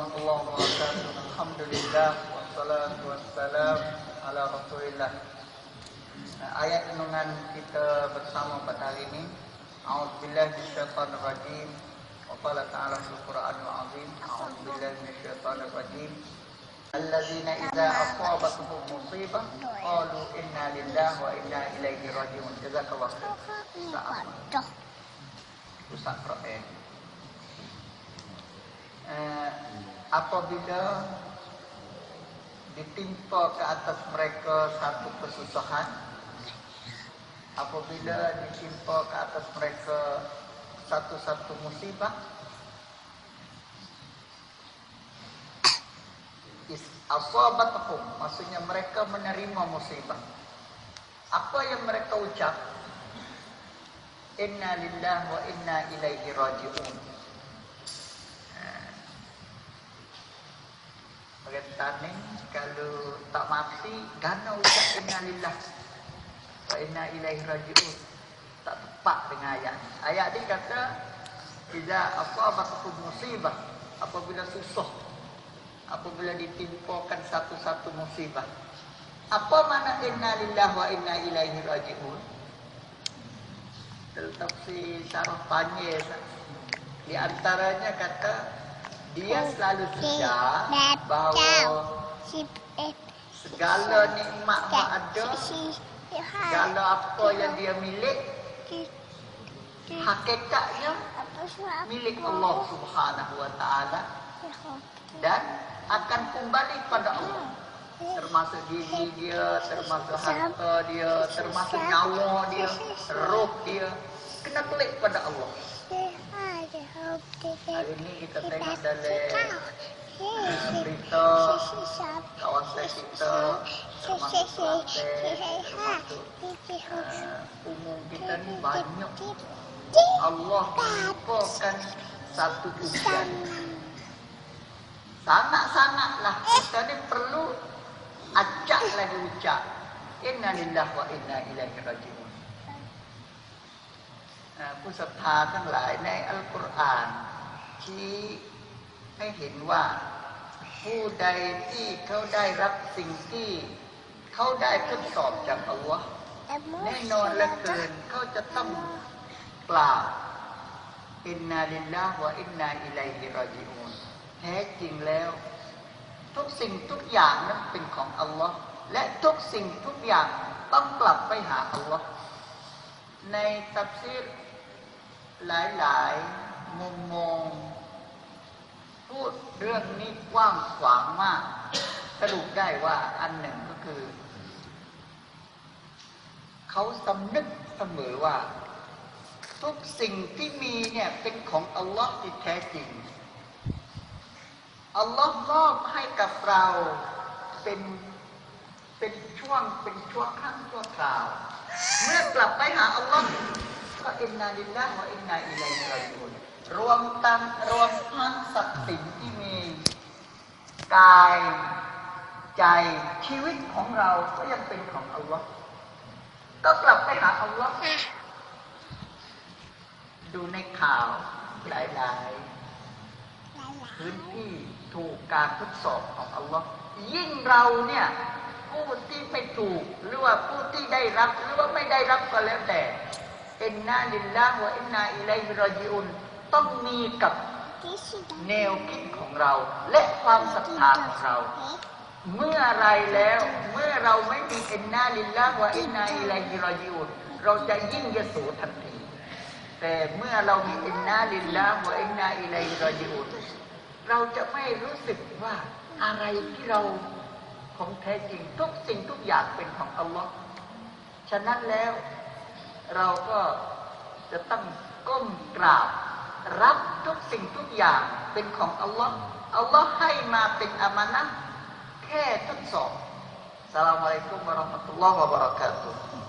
Allah wabarakatuh. Alhamdulillah wassalatu wassalam ala Rasulillah. Ayat renungan kita bersama pada hari ini. A'udzubillahi minasyaitonir rajim. Wa qala ta'ala fil Qur'anil 'azim. A'udzubillahi minasyaitonir rajim. Alladzina idza asabatuhum musibah qalu inna lillahi wa inna ilaihi raji'un. Jazakallahu khair. Ustaz Quran. Uh, apabila ditimpa ke atas mereka satu kesusahan apabila ditimpa ke atas mereka satu-satu musibah asabatuhum maksudnya mereka menerima musibah. Apa yang mereka ucap? Inna lillahi wa inna ilaihi raji'un Perintah kalau tak mati Gana ucap inna lillah. Wa inna ilaihi raji'un. Tak tepat dengan ayat Ayat ni kata Iza asabatukum musibah Apabila susah Apabila ditimpakan satu-satu musibah. Apa mana inna lillah wa inna ilaihi raji'un? Tafsir syarah panjir Di antaranya kata dia selalu sedar bahawa segala nikmat yang ada, segala apa yang dia milik, hakikatnya milik Allah Subhanahu Wa Taala. Dan akan kembali pada Allah. Termasuk diri dia, termasuk harta dia, termasuk nyawa dia, roh dia, kena klik pada Allah. Hari ini kita tengok dalam uh, berita kawasan kita termasuk Kelantan, termasuk uh, umum kita ni banyak. Allah melimpahkan satu ujian. Sangat-sangatlah kita ni perlu ajak lagi ucap. Inna lillahi wa inna ilaihi raji'un. ผู้ศรัทธาทั้งหลายในอัลกุรอานชี้ให้เห็นว่าผู้ใดที่เขาได้รับสิ่งที่เขาได้ทดสอบจากอัลลอฮ์แน่นอนเหลือเกินเขาจะต้องกล่าวอินนาลิลลาฮ์วะอินนาอิลัยฮิรอจิอูนแท้จริงแล้ว ทุกสิ่งทุกอย่างนั้นเป็นของอัลลอฮ์และทุกสิ่งทุกอย่างต้องกลับไปหาอัลลอฮ์ในตัฟซีร หลายๆมุมมองพูดเรื่องนี้กว้างขวางมาก สรุปได้ว่าอันหนึ่งก็คือ เขาสำนึกเสมอว่า ทุกสิ่งที่มีเนี่ยเป็นของอัลลอฮ์ที่แท้จริงอัลลอฮ์มอบให้กับเราเป็นเป็นช่วงเป็นช่วงขั้นชั่วคราว เมื่อกลับไปหาอัลลอฮ์ ก็อินนาลิลลาฮ์วะอินนาอิลัยฮิรอญิอูนรวมทั้งรวมทั้งทรัพย์สินที่มีกายใจชีวิตของเราก็ยังเป็นของอัลลอฮ์ก็กลับไปหาอัลลอฮ์ดูในข่าวหลายๆพื้นที่ถูกการทดสอบของอัลลอฮ์ยิ่งเราเนี่ยผู้ที่ไม่ถูกหรือว่าผู้ที่ได้รับหรือว่าไม่ได้รับก็แล้วแต่ อินนาลิลลาฮ์วะอินนาอิลัยฮิรอญิอุนต้องมีกับแนวคิดของเรา และความศรัทธาของเรา เมื่อไรแล้วเมื่อเราไม่มีอินนาลิลลาฮ์วะอินนาอิลัยฮิรอญิอุนเราจะยิ่งยโสทันทีแต่เมื่อเรามีอินนาลิลลาฮ์วะอินนาอิลัยฮิรอญิอุนเราจะไม่รู้สึกว่าอะไรที่เราของแท้จริงทุกสิ่งทุกอย่างเป็นของอัลลอฮ์ฉะนั้นแล้ว เราก็จะต้องก้มกราบ รับทุกสิ่งทุกอย่างเป็นของอัลลอฮ์อัลลอฮ์ให้มาเป็นอามานะแค่ทดสอบสลามอะลัยกุมวะราะห์มะตุลลอฮ์วะบะเราะกาตุฮ์